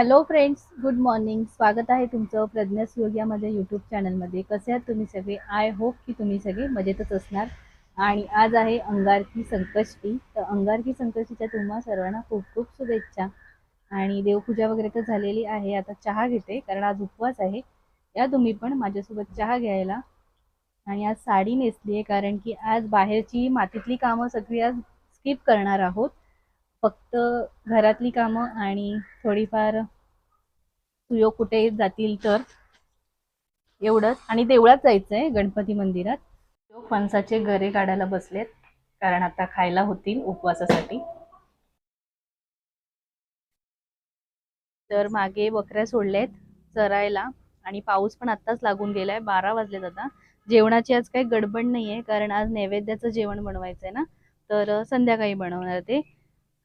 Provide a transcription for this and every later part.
Hello friends good morning स्वागत आहे तुमचं प्रज्ञास योग या माझ्या यूट्यूब चॅनलमध्ये कसे आहात तुम्ही सगळे? आय होप की तुम्ही सगळे मजेतच असणार. आणि आज आहे अंगारकी संकष्टी. तर अंगारकी संकष्टीच्या तुम्हा सर्वांना खूप खूप शुभेच्छा. आणि देवपूजा वगैरे तर झालेली आहे. आता चहा घेते कारण आज उपवास आहे. या तुम्ही पण माझ्यासोबत चहा घ्यायला. आणि आज साडी नेसली आहे कारण की आज बाहेरची मातीतली कामं सगळी आज स्किप करणार आहोत. फक्त घरातली कामं आणि थोडीफार सुयोग कुठे जातील तर एवढंच. आणि देवळात जायचं आहे गणपती मंदिरात. फणसाचे गरे काढायला बसलेत कारण आता खायला होतील उपवासासाठी. तर मागे बकऱ्या सोडल्यात चरायला आणि पाऊस पण आत्ताच लागून गेलाय बारा वाजलेत आता. जेवणाची आज काही गडबड नाहीये कारण आज नैवेद्याचं जेवण बनवायचं आहे ना. तर संध्याकाळी बनवणार ते.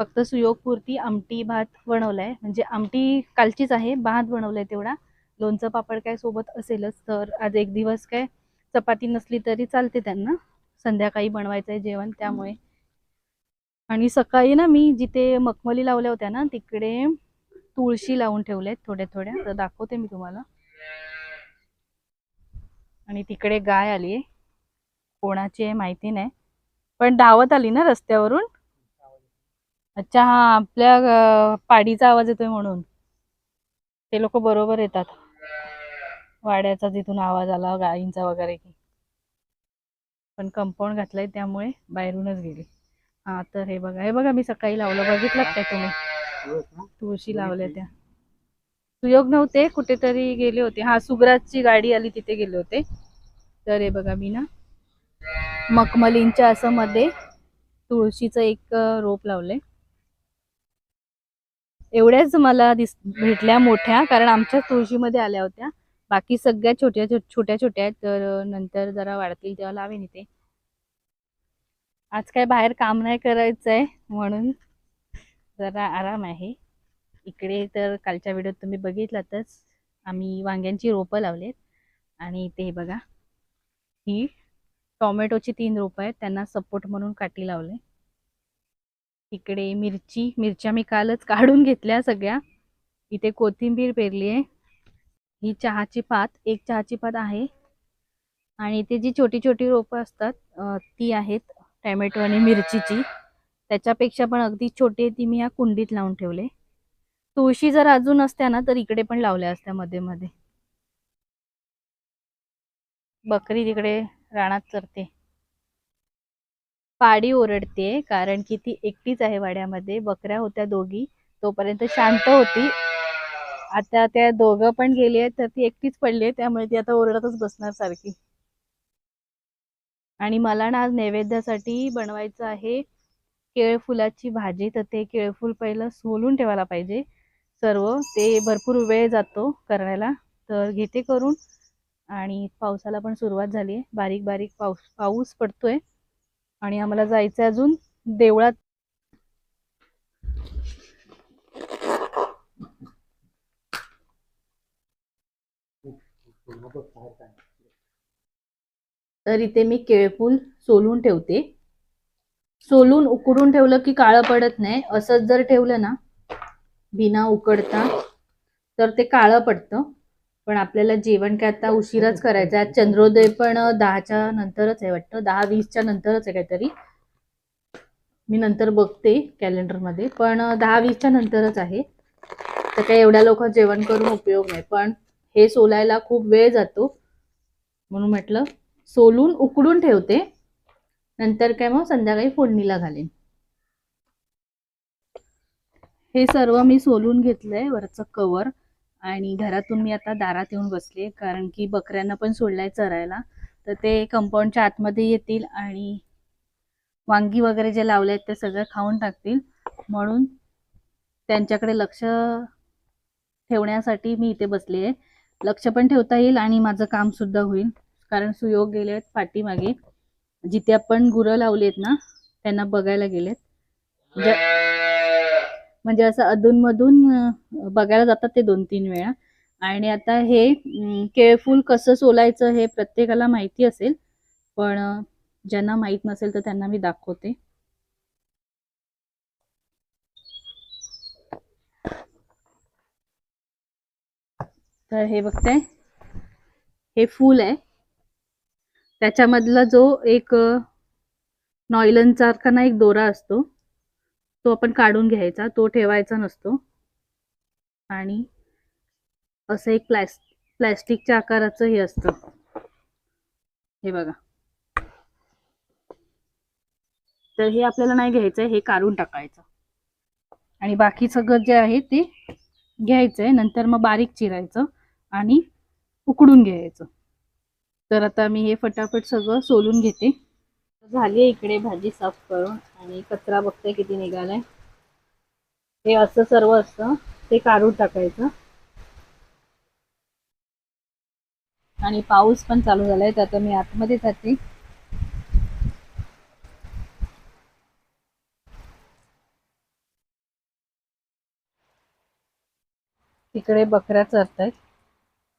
फक्त सुयोगपुरती आमटी भात बनवलाय. म्हणजे आमटी कालचीच आहे भात बनवलाय तेवढा. लोणचं पापड काय सोबत असेलच तर आज एक दिवस काय चपाती नसली तरी चालते त्यांना. संध्याकाळी बनवायचं आहे जेवण त्यामुळे. आणि सकाळी ना मी जिथे मखमली लावल्या होत्या ना तिकडे तुळशी लावून ठेवल्यात थोड्या थोड्या. तर दाखवते मी तुम्हाला. आणि तिकडे गाय आली कोणाची आहे माहिती नाही. पण धावत आली ना रस्त्यावरून. अच्छा हा आपल्या पाडीचा आवाज येतोय म्हणून. ते लोक बरोबर येतात. वाड्याचा तिथून आवाज आला गायींचा वगैरे. की पण कंपाऊंड घातलंय त्यामुळे बाहेरूनच गेली. हा तर हे बघा हे बघा मी सकाळी लावलं. बघितलं काय तुम्ही? तुळशी लावल्या त्या. सुयोग नव्हते कुठेतरी गेले होते. हा सुग्राजची गाडी आली तिथे गेले होते. तर हे बघा मी ना मखमलींच्या असं मध्ये तुळशीचं एक रोप लावलंय. एवढ्याच मला दिस भेटल्या मोठ्या कारण आमच्या तुळशीमध्ये आल्या होत्या. बाकी सगळ्या छोट्या छोट्या छोट्या आहेत तर नंतर जरा वाढतील तेव्हा लावेन इथे. आज काय बाहेर काम नाही करायचं आहे म्हणून जरा आराम आहे. इकडे तर कालच्या व्हिडिओत तुम्ही बघितलातच आम्ही वांग्यांची रोपं लावलेत. आणि ते बघा ही टोमॅटोची तीन रोपं आहेत त्यांना सपोर्ट म्हणून काठी लावले इकडे मिरची मिरच्या मी कालच काढून घेतल्या सगळ्या. इथे कोथिंबीर पेरली आहे. ही चहाची पात एक चहाची पात आहे. आणि इथे जी छोटी छोटी रोपं असतात ती आहेत टॅमॅटो आणि मिरचीची. त्याच्यापेक्षा पण अगदी छोटी आहे ती मी या कुंडीत लावून ठेवले. तुळशी जर अजून असत्या ना तर इकडे पण लावल्या असत्या मध्ये मध्ये. बकरी तिकडे रानात चरते. पाडी ओरडते कारण की ती एकटीच आहे वाड्यामध्ये बकऱ्या होत्या दोघी तोपर्यंत शांत होती. आता त्या दोघं पण गेली आहेत तर ती एकटीच पडली आहे त्यामुळे ती आता ओरडतच बसणार सारखी. आणि मला ना आज नैवेद्यासाठी बनवायचं आहे केळफुलाची भाजी तर ते केळफूल पहिलं सोलून ठेवायला पाहिजे. सर्व ते भरपूर वेळ जातो करायला तर घेते करून. आणि पावसाला पण सुरुवात झाली आहे. बारीक बारीक पाऊस पाऊस पडतोय. आणि आम्हाला जायचं अजून देवळात. तर इथे मी केळफूल सोलून ठेवते. सोलून उकडून ठेवलं की काळं पडत नाही. असंच जर ठेवलं ना बिना उकडता तर ते काळं पडतं. पण आपल्याला जेवण काय आता उशिराच करायचं आहे. चंद्रोदय पण दहाच्या नंतरच आहे वाटतं. दहा वीसच्या नंतरच आहे काहीतरी. मी नंतर बघते कॅलेंडरमध्ये. पण दहा वीसच्या नंतरच आहे. तर काही एवढ्या लोक जेवण करून उपयोग नाही. पण हे सोलायला खूप वेळ जातो. म्हणून म्हटलं सोलून उकडून ठेवते. नंतर काय मग संध्याकाळी फोडणीला घालेन. हे सर्व मी सोलून घेतलंय वरचं कवर. आणि घरातून मी आता दारात येऊन बसले कारण की बकऱ्यांना पण सोडलाय चरायला. तर ते कंपाऊंडच्या आतमध्ये येतील आणि वांगी वगैरे जे लावले आहेत ते सगळं खाऊन टाकतील. म्हणून त्यांच्याकडे लक्ष ठेवण्यासाठी मी इथे बसले आहे. लक्ष पण ठेवता येईल आणि माझं काम सुद्धा होईल. कारण सुयोग गेले आहेत पाठीमागे. जिथे आपण गुरं लावली आहेत ना त्यांना बघायला गेलेत. म्हणजे असं अधूनमधून बघायला जातात ते दोन तीन वेळा. आणि आता हे केळफूल कसं सोलायचं हे प्रत्येकाला माहिती असेल पण ज्यांना माहीत नसेल तर त्यांना मी दाखवते. तर हे बघताय. हे फूल आहे. त्याच्यामधला जो एक नॉयलन सारखा ना एक दोरा असतो. तो आपण काढून घ्यायचा तो ठेवायचा नसतो. आणि असं एक प्लॅस प्लॅस्टिकच्या आकाराचं हे असतं. हे बघा. तर हे आपल्याला नाही घ्यायचं हे काढून टाकायचं. आणि बाकी सगळं जे आहे ते घ्यायचंय नंतर मग बारीक चिरायचं आणि उकडून घ्यायचं. तर आता मी हे फटाफट सगळं सोलून घेते. झाली आहे इकडे भाजी साफ करून आणि कचरा बघताय किती निघालाय. हे असं सर्व असतं ते काढून टाकायचं. आणि पाऊस पण चालू झालाय तर आता मी आतमध्ये जाते. तिकडे बकऱ्या चरतायत.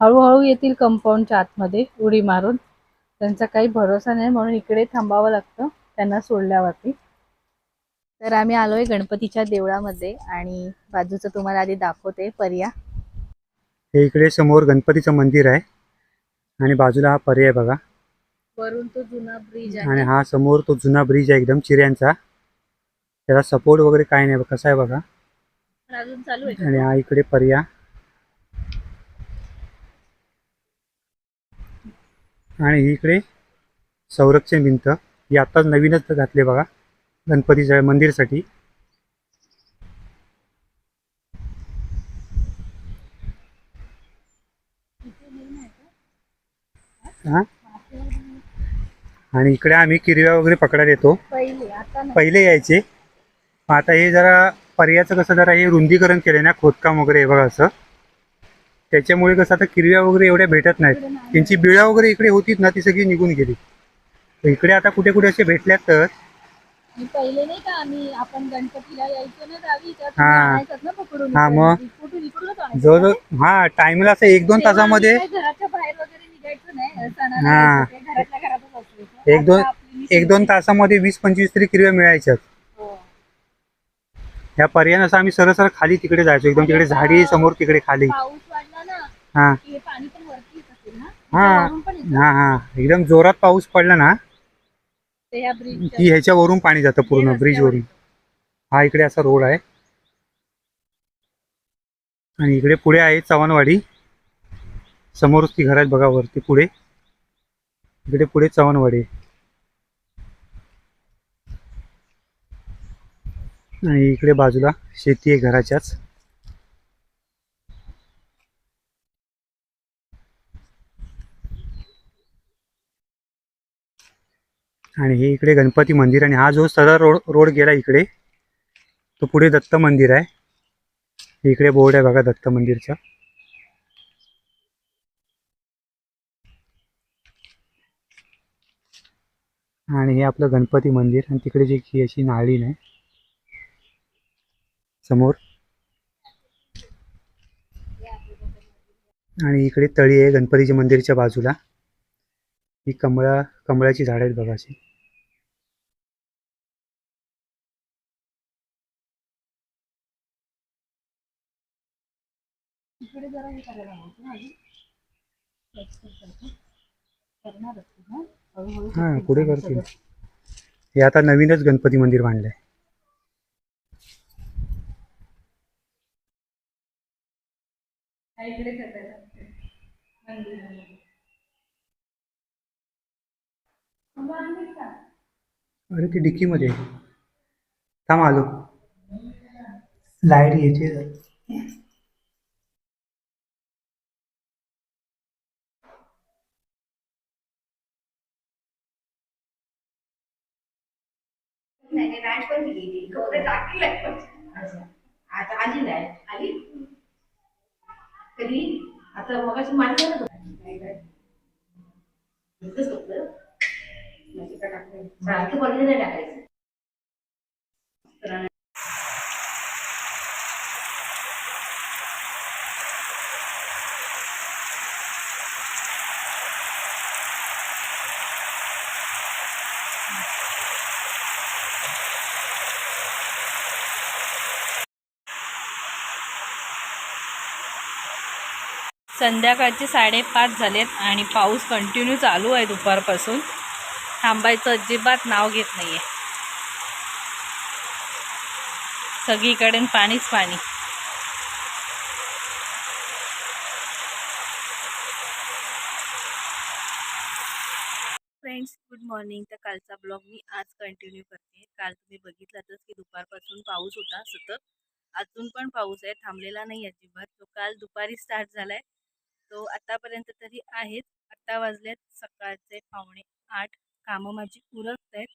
हळूहळू येतील कंपाऊंडच्या आतमध्ये उडी मारून. त्यांचा काही भरोसा नाही म्हणून इकडे थांबावं लागतं त्यांना सोडल्यावरती. तर आम्ही आलोय गणपतीच्या देवळामध्ये आणि बाजूचं तुम्हाला आधी दाखवते. पर्या. हे इकडे समोर गणपतीचं मंदिर आहे आणि बाजूला हा पर्याय बघा. वरून तो जुना ब्रिज आणि हा समोर तो जुना ब्रिज आहे एकदम चिऱ्यांचा. त्याला सपोर्ट वगैरे काय नाही कसा आहे बघा. अजून चालू आहे. आणि हा इकडे पर्या. आणि इकडे संरक्षण भिंत. ही आत्ताच नवीनच घातली बघा. गणपतीच्या मंदिरसाठी. हा? आणि इकडे आम्ही किरव्या वगैरे पकडायला येतो. पहिले यायचे. आता हे जरा पर्याचं कसं जरा हे रुंदीकरण केलं ना खोदकाम वगैरे हे बघा असं. त्याच्यामुळे कसं आता किरव्या वगैरे एवढ्या भेटत नाहीत त्यांची बिळा वगैरे इकडे होतीच ना ती सगळी निघून गेली तर इकडे आता कुठे कुठे असे भेटल्यात तर पहिले नाही का आम्ही आपण गणपतीला यायचो ना गावी तर हा. ना पकडून हा, मग. इकडून. कुठून इकडूनच आणायचं जवळजवळ ना? हा टाइमला असं एक दोन तेव्हा तासामध्ये आम्ही काही घराच्या बाहेर वगैरे निघायचो नाही सणाला हा. जायचो ते घरातल्या घरातच असायचं. एक दोन- आता आपली एक दोन तासामध्ये वीस पंचवीस तरी किरव्या मिळायच्यात हो. ह्या पर्यायानं असं आम्ही सरळ सरळ खाली तिकडे जायचो एकदम तिकडे झाडी समोर तिकडे खाली पाऊस हा. की हे. पाणी पण वरती येत असेल ना हा. वरून पण येतं. हा. हा एकदम जोरात पाऊस पडला ना ते ह्या ब्रिज की ह्याच्यावरून पाणी जातं पूर्ण ब्रिज वरून हा इकडे असा रोड आहे. आणि इकडे पुढे आहे चव्हाणवाडी. समोरच ती घर आहेत बघा वरती पुढे. इकडे पुढे चव्हाणवाडी आहे. आणि इकडे बाजूला शेती आहे घराच्याच. आणि हे इकडे गणपती मंदिर आणि हा जो सरळ रोड रोड गेला इकडे तो पुढे दत्त मंदिर आहे. इकडे बोर्ड आहे बघा दत्त मंदिरचा. आणि हे आपलं गणपती मंदिर आणि तिकडे जी की अशी नाळी आहे समोर. आणि इकडे तळी आहे गणपतीच्या मंदिरच्या बाजूला. ही कमळा कमळाची झाड आहेत बघा अशी. जरा हे करायला हवं ना अजून. Extra सारखं. करणार असते ना हळूहळू हा करतील पुढे करतील. हे आता नवीनच गणपती मंदिर बांधलंय हा, इकडे. मंदिरामध्ये. का? अरे ती डिक्की मध्ये आहे. थांब आलो लाइट घ्यायची नाही नाही, पण गेली कपडे टाकली लाइट पण आता आली लाइट आली? कधी? आता मग माझी इतकंच होतं माझी का टाकलं सारखं नाही टाकायचं. संध्याकाळचे साडेपाच झालेत आणि पाऊस कंटिन्यू चालू आहे दुपारपासून. थांबायचं अजिबात नाव घेत नाहीये. सगळीकडे पाणीच पाणी. फ्रेंड्स गुड मॉर्निंग तर कालचा ब्लॉग मी आज कंटिन्यू करते. काल तुम्ही बघितलातच की दुपारपासून पाऊस होता सतत. अजून पण पाऊस आहे थांबलेला नाही अजिबात. तो काल दुपारी स्टार्ट झालाय. तो आतापर्यंत तरी आहेत. आत्ता वाजलेत सकाळचे पावणे आठ. कामं माझी उरकत आहेत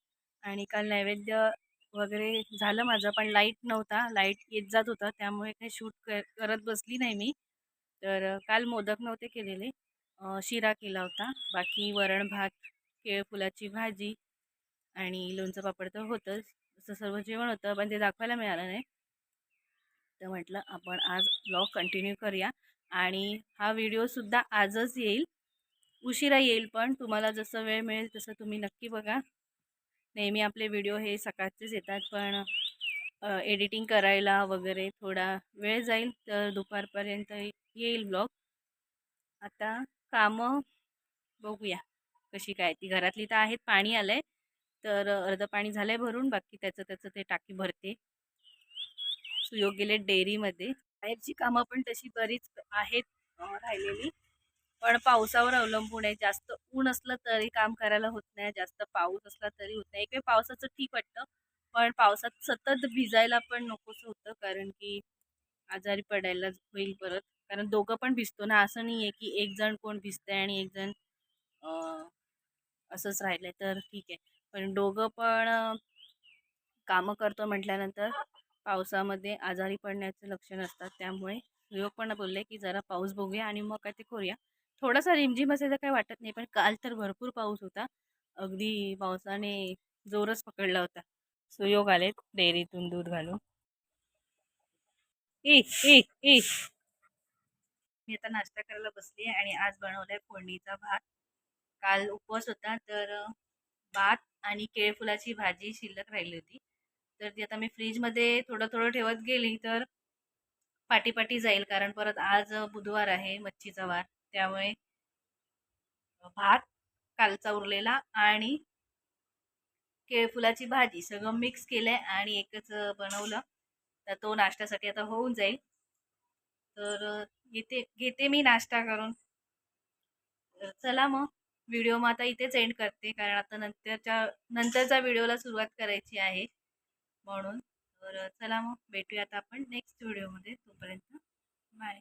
आणि काल नैवेद्य वगैरे झालं माझं पण लाइट नव्हता. लाइट येत जात होता त्यामुळे काही शूट कर करत बसली नाही मी. तर काल मोदक नव्हते केलेले. शिरा केला होता. बाकी वरण भात केळफुलाची भाजी आणि लोणचं पापड तर होतंच. असं सर्व जेवण होतं पण ते दाखवायला मिळालं नाही. तर म्हटलं आपण आज ब्लॉग कंटिन्यू करूया. आणि हा व्हिडिओसुद्धा आजच येईल. उशिरा येईल पण तुम्हाला जसं वेळ मिळेल तसं तुम्ही नक्की बघा. नेहमी आपले व्हिडिओ हे सकाळचेच येतात पण एडिटिंग करायला वगैरे थोडा वेळ जाईल तर दुपारपर्यंत येईल ब्लॉग. आता कामं बघूया कशी काय ती. घरातली तर आहेत पाणी आलं आहे तर अर्धं पाणी झालं आहे भरून बाकी त्याचं त्याचं ते टाकी भरते. सुयोग गेले डेअरीमध्ये. बाहेरची कामं पण तशी बरीच आहेत राहिलेली. पण पावसावर अवलंबून आहे. जास्त ऊन असलं तरी काम करायला होत नाही. जास्त पाऊस असला तरी होत नाही. एक वेळ पावसाचं ठीक वाटतं. पण पावसात सतत भिजायला पण नकोसं होतं. कारण की आजारी पडायला होईल परत. कारण दोघं पण भिजतो ना. असं नाही आहे की एक जण कोण भिजतंय आणि एक जण असंच राहिलंय. तर ठीक आहे. पण दोघं पण कामं करतो म्हटल्यानंतर पावसामध्ये आजारी पडण्याचे लक्षण असतात त्यामुळे योग पण बोलले की जरा पाऊस बघूया आणि मग काय ते करूया. थोडासा रिमझिम असेल तर काही वाटत नाही पण काल तर भरपूर पाऊस होता. अगदी पावसाने जोरच पकडला होता. सुयोग आलेत डेअरीतून दूध घालून. ए ए. मी आता नाश्ता करायला बसली आहे आणि आज बनवलाय फोडणीचा भात. काल उपवास होता तर भात आणि केळफुलाची भाजी शिल्लक राहिली होती. तर ती आता मी फ्रीजमध्ये थोडं थोडं ठेवत गेली तर पाटी पाटी जाईल. कारण परत आज बुधवार आहे मच्छीचा वार. त्यामुळे भात कालचा उरलेला आणि केळफुलाची भाजी सगळं मिक्स केलंय आणि एकच बनवलं. तर तो नाश्त्यासाठी आता होऊन जाईल. तर घेते येते घेते मी नाश्ता करून. चला मग व्हिडिओ मग आता इथेच एंड करते. कारण आता नंतरच्या नंतरच्या व्हिडिओला सुरुवात करायची आहे. म्हणून. तर चला मग भेटूया आता आपण नेक्स्ट व्हिडिओमध्ये तोपर्यंत बाय